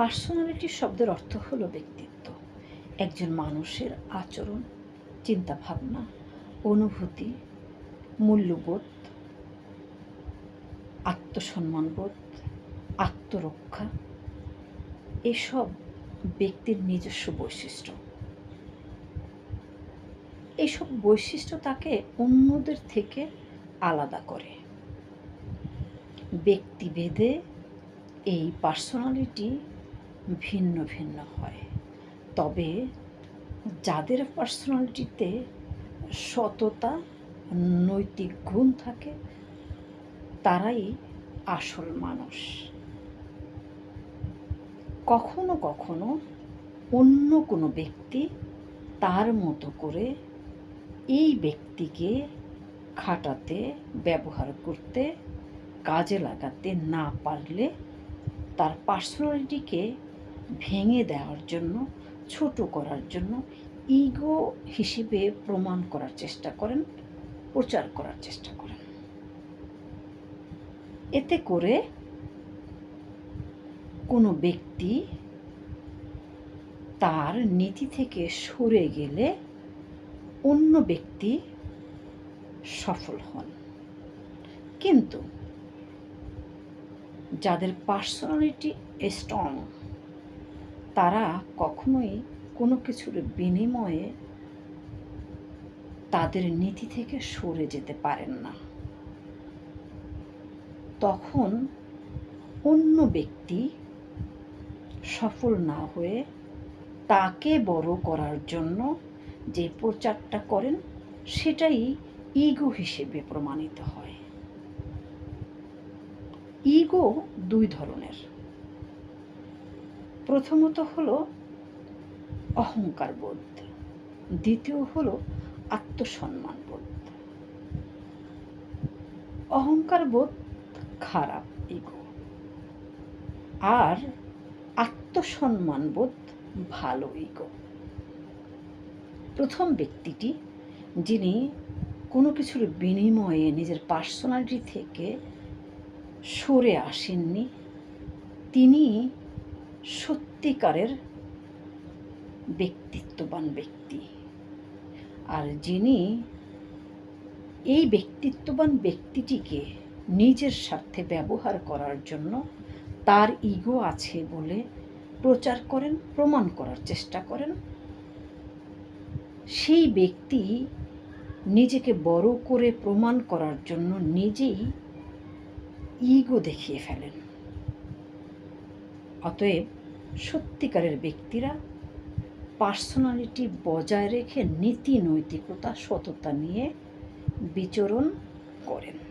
Personality শব্দের অর্থ হলো ব্যক্তিত্ব। একজন মানুষের আচরণ, চিন্তাভাবনা, অনুভূতি, মূল্যবোধ, আত্মসম্মানবোধ, আত্মরক্ষা, এসব ব্যক্তির নিজস্ব বৈশিষ্ট্য। এইসব বৈশিষ্ট্য তাকে অন্যদের থেকে আলাদা করে। ব্যক্তিভেদে এই পার্সোনালিটি ভিন্ন ভিন্ন হয়। তবে যাদের পার্সোনালিটিতে সততা, নৈতিক গুণ থাকে, তারাই আসল মানুষ। কখনো কখনো অন্য কোনো ব্যক্তি তার মতো করে এই ব্যক্তিকে খাটাতে, ব্যবহার করতে, কাজে লাগাতে না পারলে তার পার্সোনালিটিকে ভেঙে দেওয়ার জন্য, ছোট করার জন্য ইগো হিসেবে প্রমাণ করার চেষ্টা করেন, প্রচার করার চেষ্টা করেন। এতে করে কোনো ব্যক্তি তার নীতি থেকে সরে গেলে অন্য ব্যক্তি সফল হন। কিন্তু যাদের পার্সোনালিটি স্ট্রং তারা কখনোই কোনো কিছুর বিনিময়ে তাদের নীতি থেকে সরে যেতে পারেন না। তখন অন্য ব্যক্তি সফল না হয়ে তাকে বড় করার জন্য যে প্রচারটা করেন, সেটাই ইগো হিসেবে প্রমাণিত হয়। ইগো দুই ধরনের। প্রথমত হলো অহংকার বোধ দ্বিতীয় হলো আত্মসম্মান বোধ অহংকার বোধ খারাপ ইগো আর আত্মসম্মান বোধ ভালো ইগো প্রথম ব্যক্তিটি, যিনি কোনো কিছুর বিনিময়ে নিজের পার্সোনালিটি থেকে সরে আসেননি, তিনি সত্যিকারের ব্যক্তিত্ববান ব্যক্তি। আর যিনি এই ব্যক্তিত্ববান ব্যক্তিটিকে নিজের স্বার্থে ব্যবহার করার জন্য তার ইগো আছে বলে প্রচার করেন, প্রমাণ করার চেষ্টা করেন, সেই ব্যক্তি নিজেকে বড় করে প্রমাণ করার জন্য নিজেই ইগো দেখিয়ে ফেলেন। অতএব সত্যিকারের ব্যক্তিরা পার্সোনালিটি বজায় রেখে নীতি নৈতিকতা সততা নিয়ে বিচরণ করেন।